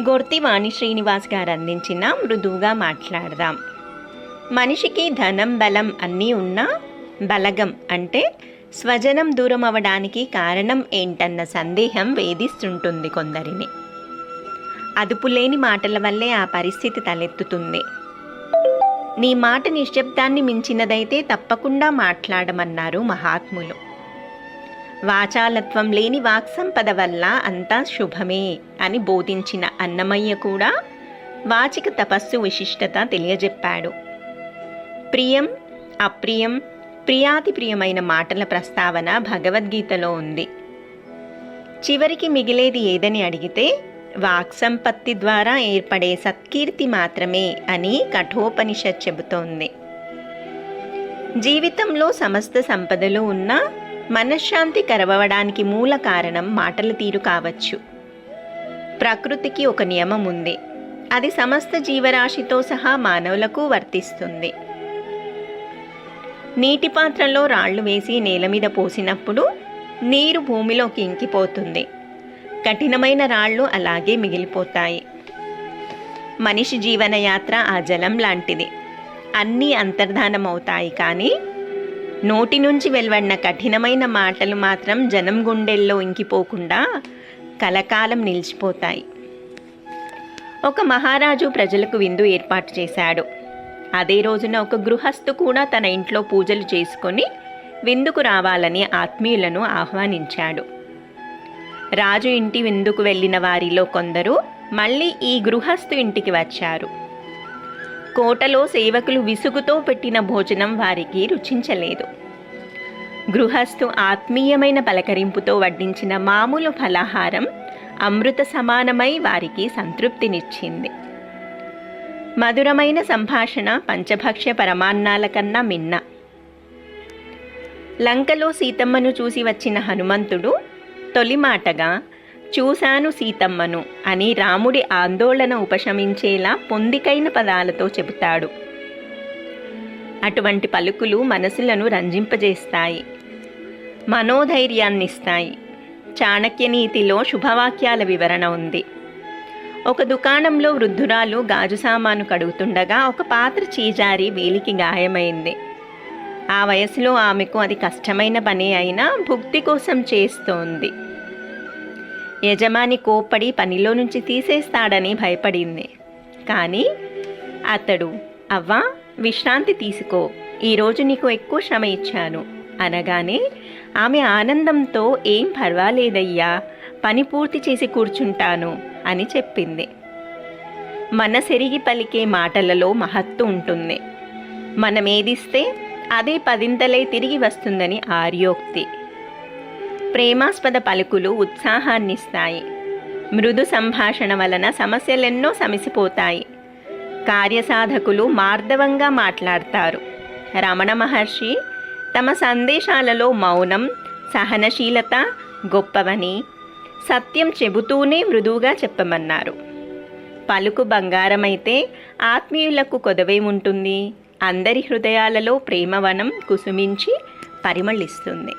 గొర్తివాణి శ్రీనివాస్ గారు అందించిన మృదువుగా మాట్లాడదాం. మనిషికి ధనం బలం అన్నీ ఉన్నా బలగం అంటే స్వజనం దూరం అవడానికి కారణం ఏంటన్న సందేహం వేధిస్తుంటుంది కొందరిని. అదుపులేని మాటల వల్లే ఆ పరిస్థితి తలెత్తుతుంది. నీ మాట నిశ్శబ్దాన్ని మించినదైతే తప్పకుండా మాట్లాడమన్నారు మహాత్ములు. వాచాలత్వం లేని వాక్సంపద వల్ల అంతా శుభమే అని బోధించిన అన్నమయ్య కూడా వాచిక తపస్సు విశిష్టత తెలియజెప్పాడు. ప్రియం అప్రియం ప్రియాతి ప్రియమైన మాటల ప్రస్తావన భగవద్గీతలో ఉంది. చివరికి మిగిలేది ఏదని అడిగితే వాక్సంపత్తి ద్వారా ఏర్పడే సత్కీర్తి మాత్రమే అని కఠోపనిషత్ చెబుతోంది. జీవితంలో సమస్త సంపదలు ఉన్నా మనశ్శాంతి కరవడానికి మూల కారణం మాటల తీరు కావచ్చు. ప్రకృతికి ఒక నియమం ఉంది. అది సమస్త జీవరాశితో సహా మానవులకు వర్తిస్తుంది. నీటి పాత్రలో రాళ్ళు వేసి నేల మీద పోసినప్పుడు నీరు భూమిలోకి ఇంకిపోతుంది. కఠినమైన రాళ్ళు అలాగే మిగిలిపోతాయి. మనిషి జీవనయాత్ర ఆ జలం లాంటిది. అన్నీ అంతర్ధానమవుతాయి కానీ నోటి నుంచి వెలువడిన కఠినమైన మాటలు మాత్రం జనం గుండెల్లో ఇంకిపోకుండా కలకాలం నిలిచిపోతాయి. ఒక మహారాజు ప్రజలకు విందు ఏర్పాటు చేశాడు. అదే రోజున ఒక గృహస్థు కూడా తన ఇంట్లో పూజలు చేసుకొని విందుకు రావాలని ఆత్మీయులను ఆహ్వానించాడు. రాజు ఇంటి విందుకు వెళ్ళిన వారిలో కొందరు మళ్ళీ ఈ గృహస్థు ఇంటికి వచ్చారు. కోటలో సేవకులు విసుగుతో పెట్టిన భోజనం వారికి రుచించలేదు. గృహస్థు ఆత్మీయమైన పలకరింపుతో వడ్డించిన మామూలు ఫలాహారం అమృత సమానమై వారికి సంతృప్తినిచ్చింది. మధురమైన సంభాషణ పంచభక్ష్య పరమాన్నాల కన్నా మిన్న. లంకలో సీతమ్మను చూసి వచ్చిన హనుమంతుడు తొలి మాటగా చూశాను సీతమ్మను అని రాముడి ఆందోళన ఉపశమించేలా పొందికైన పదాలతో చెబుతాడు. అటువంటి పలుకులు మనసులను రంజింపజేస్తాయి. మనోధైర్యాన్నిస్తాయి. చాణక్యనీతిలో శుభవాక్యాల వివరణ ఉంది. ఒక దుకాణంలో వృద్ధురాలు గాజు సామాను కడుగుతుండగా ఒక పాత్ర చీజారి వేలికి గాయమైంది. ఆ వయసులో ఆమెకు అది కష్టమైన పని అయినా భుక్తి కోసం చేస్తోంది. యజమాని కోప్పడి పనిలో నుంచి తీసేస్తాడని భయపడింది. కానీ అతడు అవ్వా విశ్రాంతి తీసుకో. ఈరోజు నీకు ఎక్కువ శ్రమ ఇచ్చాను. అనగానే ఆమె ఆనందంతో ఏం పర్వాలేదయ్యా పని పూర్తి చేసి కూర్చుంటాను అని చెప్పింది. మనసెరిగి పలికే మాటలలో మహత్తు ఉంటుంది. మనమేదిస్తే అదే పదింతలై తిరిగి వస్తుందని ఆర్యోక్తి. ప్రేమాస్పద పలుకులు ఉత్సాహాన్నిస్తాయి. మృదు సంభాషణ వలన సమస్యలెన్నో సమసిపోతాయి. కార్యసాధకులు మార్దవంగా మాట్లాడతారు. రమణ మహర్షి తమ సందేశాలలో మౌనం సహనశీలత గొప్పవని సత్యం చెబుతూనే మృదువుగా చెప్పమన్నారు. పలుకు బంగారమైతే ఆత్మీయులకు కొదవేముంటుంది అందరి హృదయాలలో ప్రేమవనం కుసుమించి పరిమళిస్తుంది.